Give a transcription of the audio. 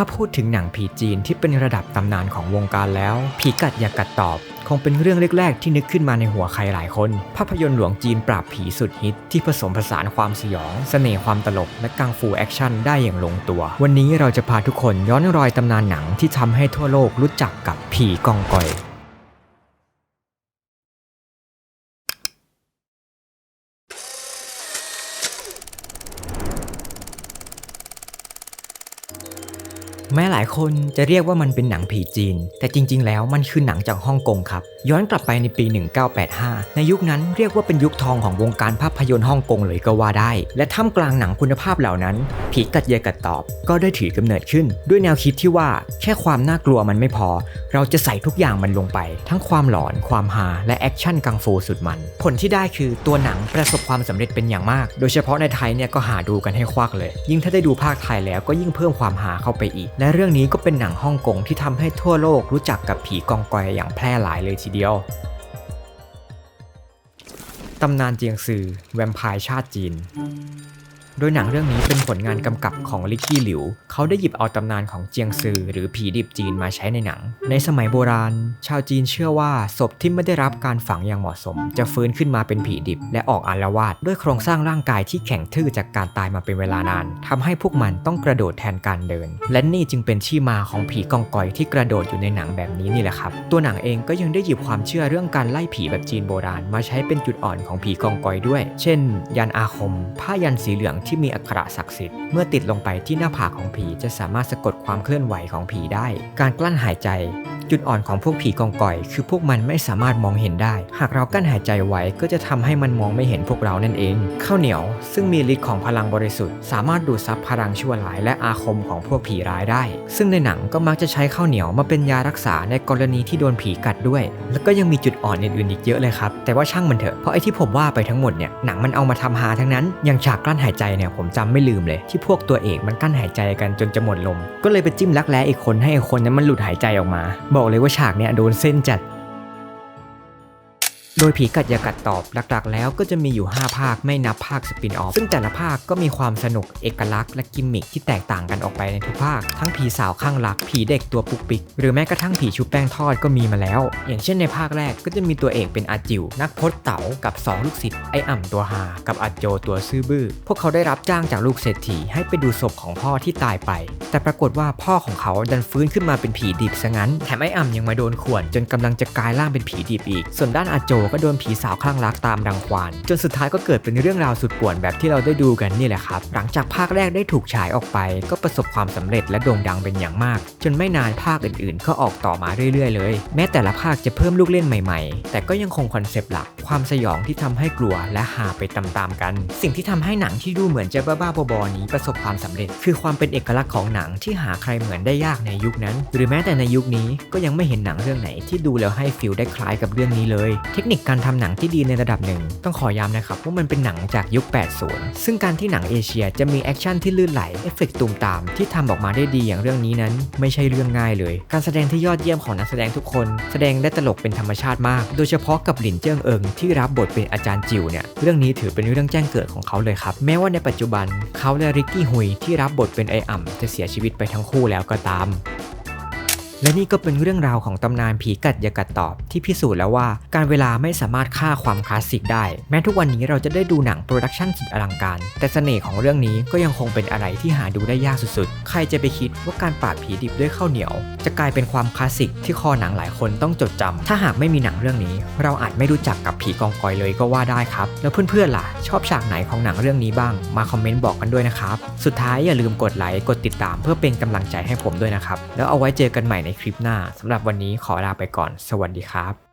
ถ้าพูดถึงหนังผีจีนที่เป็นระดับตำนานของวงการแล้ว ผีกัดอย่ากัดตอบ คงเป็นเรื่องแรกๆ ที่นึกขึ้นมาในหัวใครหลายคน ภาพยนตร์หลวงจีนปราบผีสุดฮิต ที่ผสมผสานความสยองเสน่ห์ความตลก และกังฟูแอคชั่นได้อย่างลงตัว วันนี้เราจะพาทุกคนย้อนรอยตำนานหนังที่ทำให้ทั่วโลกรู้จักกับผีกองกอย แม้หลายคนจะเรียกว่ามันเป็นหนังผีจีน แต่จริง ๆ แล้วมันคือหนังจากฮ่องกงครับย้อนกลับไปในปี 1985 ในยุคนั้นเรียกว่าเป็นยุคทองของวงการภาพยนตร์ฮ่องกงเลยก็ว่าได้ และท่ามกลางหนังคุณภาพเหล่านั้น ผีกัดเยกัดตอบ ก็ได้ถือกำเนิดขึ้น ด้วยแนวคิดที่ว่าแค่ความน่ากลัวมันไม่พอ เราจะใส่ทุกอย่างมันลงไป ทั้งความหลอน ความฮา และแอคชั่นกังฟูสุดมัน ผลที่ได้คือตัวหนังประสบความสำเร็จเป็นอย่างมาก โดยเฉพาะในไทยเนี่ยก็หาดูกันให้ควักเลย ยิ่งถ้าได้ดูภาคไทยแล้วก็ยิ่งเพิ่มความฮาเข้าไปอีก และเรื่องนี้ก็เป็นหนังฮ่องกงที่ทำให้ทั่วโลกรู้จักกับผีกองกอยอย่างแพร่หลายเลยทีเดียว ตำนานเจียงซือแวมไพร์ชาติจีน โดยหนังเรื่องนี้เป็นผลงานกำกับของลิกกี้หลิว เขาได้หยิบเอาตำนานของเจียงซือหรือผีดิบจีนมาใช้ในหนัง ในสมัยโบราณ ชาวจีนเชื่อว่าศพที่ไม่ได้รับการฝังอย่างเหมาะสม จะฟื้นขึ้นมาเป็นผีดิบ และออกอาละวาดด้วยโครงสร้างร่างกายที่แข็งทื่อจากการตายมาเป็นเวลานานทำให้พวกมันต้องกระโดดแทนการเดิน และนี่จึงเป็นที่มาของผีกองกอยที่กระโดดอยู่ในหนังแบบนี้นี่แหละครับ ตัวหนังเองก็ยังได้หยิบความเชื่อเรื่องการไล่ผีแบบจีนโบราณ มาใช้เป็นจุดอ่อนของผีกองกอยด้วย เช่น ยันอาคม ผ้ายันสีเหลืองที่มีอักขระศักดิ์สิทธิ์เมื่อติดลงไปที่หน้าผากของผีจะสามารถสะกดความเคลื่อนไหวของผีได้ การกลั้นหายใจ จุดอ่อนของพวกผีกองกอย คือพวกมันไม่สามารถมองเห็นได้ หากเรากั้นหายใจไว้ก็จะทำให้มันมองไม่เห็นพวกเรานั่นเองข้าวเหนียว ซึ่งมีฤทธิ์ของพลังบริสุทธิ์ สามารถดูดซับพลังชั่วร้ายและอาคมของพวกผีร้ายได้ ซึ่งในหนังก็มักจะใช้ข้าวเหนียวมาเป็นยารักษาในกรณีที่โดนผีกัดด้วย แล้วก็ยังมีจุดอ่อนอื่นๆอีกเยอะเลยครับแต่ว่าช่างมันเถอะเพราะไอ้ที่ผมว่าไปทั้งหมดเนี่ยหนังมันเอามาทำฮาทั้งนั้นอย่างฉากกลั้นหายใจเนี่ยผมจำไม่ลืมเลย ที่พวกตัวเอกมันกั้นหายใจกันจนจะหมดลม ก็เลยไปจิ้มรักแร้อีกคนให้อีกคนนั้นมันหลุดหายใจออกมา บอกเลยว่าฉากเนี่ยโดนเส้นจัด โดยผีกัดยากัดตอบหลักๆ แล้วก็จะมีอยู่ 5 ภาคไม่นับภาคสปินออฟซึ่งแต่ละภาคก็มีความสนุกเอกลักษณ์และกิมมิคที่แตกต่างกันออกไปในทุกภาค ทั้งผีสาวข้างรักผีเด็กตัวปุกปิก หรือแม้กระทั่งผีชุบแป้งทอดก็มีมาแล้ว อย่างเช่นในภาคแรกก็จะมีตัวเอกเป็นอาจิว นักพจน์เต๋ากับ 2 ลูกศิษย์ไออ่ำตัวหา กับอาโจตัวซื่อบื้อ พวกเขาได้รับจ้างจากลูกเศรษฐีให้ไปดูศพของพ่อที่ตายไป แต่ปรากฏว่าพ่อของเขาดันฟื้นขึ้นมาเป็นผีดิบซะงั้นแถมไอ้อ่ำยังมาโดนข่วนจนกำลังจะกลายร่างเป็นผีดิบอีก ส่วนด้านอาโจก็โดนผีสาวคลั่งรักตามรังควานจนสุดท้ายก็เกิดเป็นเรื่องราวสุดป่วนแบบที่เราได้ดูกันนี่แหละครับ หลังจากภาคแรกได้ถูกฉายออกไป ก็ประสบความสำเร็จและโด่งดังเป็นอย่างมาก จนไม่นานภาคอื่นๆ ก็ออกต่อมาเรื่อยๆ เลย แม้แต่ละภาคจะเพิ่มลูกเล่นใหม่ๆ แต่ก็ยังคงคอนเซปต์หลัก ความสยองที่ทำให้กลัวและหาไปตามๆกัน สิ่งที่ทำให้หนังที่ดูเหมือนจะบ้าๆบอๆนี้ประสบความสำเร็จ คือความเป็นเอกลักษณ์ของหนังที่หาใครเหมือนได้ยากในยุคนั้น หรือแม้แต่ในยุคนี้ก็ยังไม่เห็นหนังเรื่องไหนที่ดูแล้วให้ฟิลได้คล้ายกับเรื่องนี้เลย เทคนิคการทำหนังที่ดีในระดับหนึ่ง ต้องขอย้ำนะครับว่ามันเป็นหนังจากยุค 80 ซึ่งการที่หนังเอเชียจะมีแอคชั่นที่ลื่นไหลเอฟเฟกต์ตูมตาม ที่ทำออกมาได้ดีอย่างเรื่องนี้นั้น ไม่ใช่เรื่องง่ายเลย การแสดงที่ยอดเยี่ยมของนักแสดงทุกคน แสดงได้ตลกเป็นธรรมชาติมาก โดยเฉพาะกับหลินเจิ้งเอิงที่รับบทเป็นอาจารย์จิวเนี่ยเรื่องนี้ถือเป็นเรื่องแจ้งเกิดของเขาเลยครับแม้ว่าในปัจจุบันเขาและริกกี้ฮุยที่รับบทเป็นไออ่ำจะเสียชีวิตไปทั้งคู่แล้วก็ตาม และนี่ก็เป็นเรื่องราวของตำนานผีกัดยากัดตอบที่พิสูจน์แล้วว่า การเวลาไม่สามารถฆ่าความคลาสสิกได้ แม้ทุกวันนี้เราจะได้ดูหนังโปรดักชันสุดอลังการ แต่เสน่ห์ของเรื่องนี้ก็ยังคงเป็นอะไรที่หาดูได้ยากสุดๆ ใครจะไปคิดว่าการปราบผีดิบด้วยข้าวเหนียว จะกลายเป็นความคลาสสิกที่คอหนังหลายคนต้องจดจำถ้าหากไม่มีหนังเรื่องนี้ เราอาจไม่รู้จักกับผีกองกอยเลยก็ว่าได้ครับ แล้วเพื่อนๆล่ะ ชอบฉากไหนของหนังเรื่องนี้บ้าง มาคอมเมนต์บอกกันด้วยนะครับ สุดท้ายอย่าลืมกดไลค์กดติดตามเพื่อเป็นกำลังใจให้ผมด้วยนะครับ แล้วเอาไว้เจอกันใหม่ในคลิปหน้าสำหรับวันนี้ขอลาไปก่อน สวัสดีครับ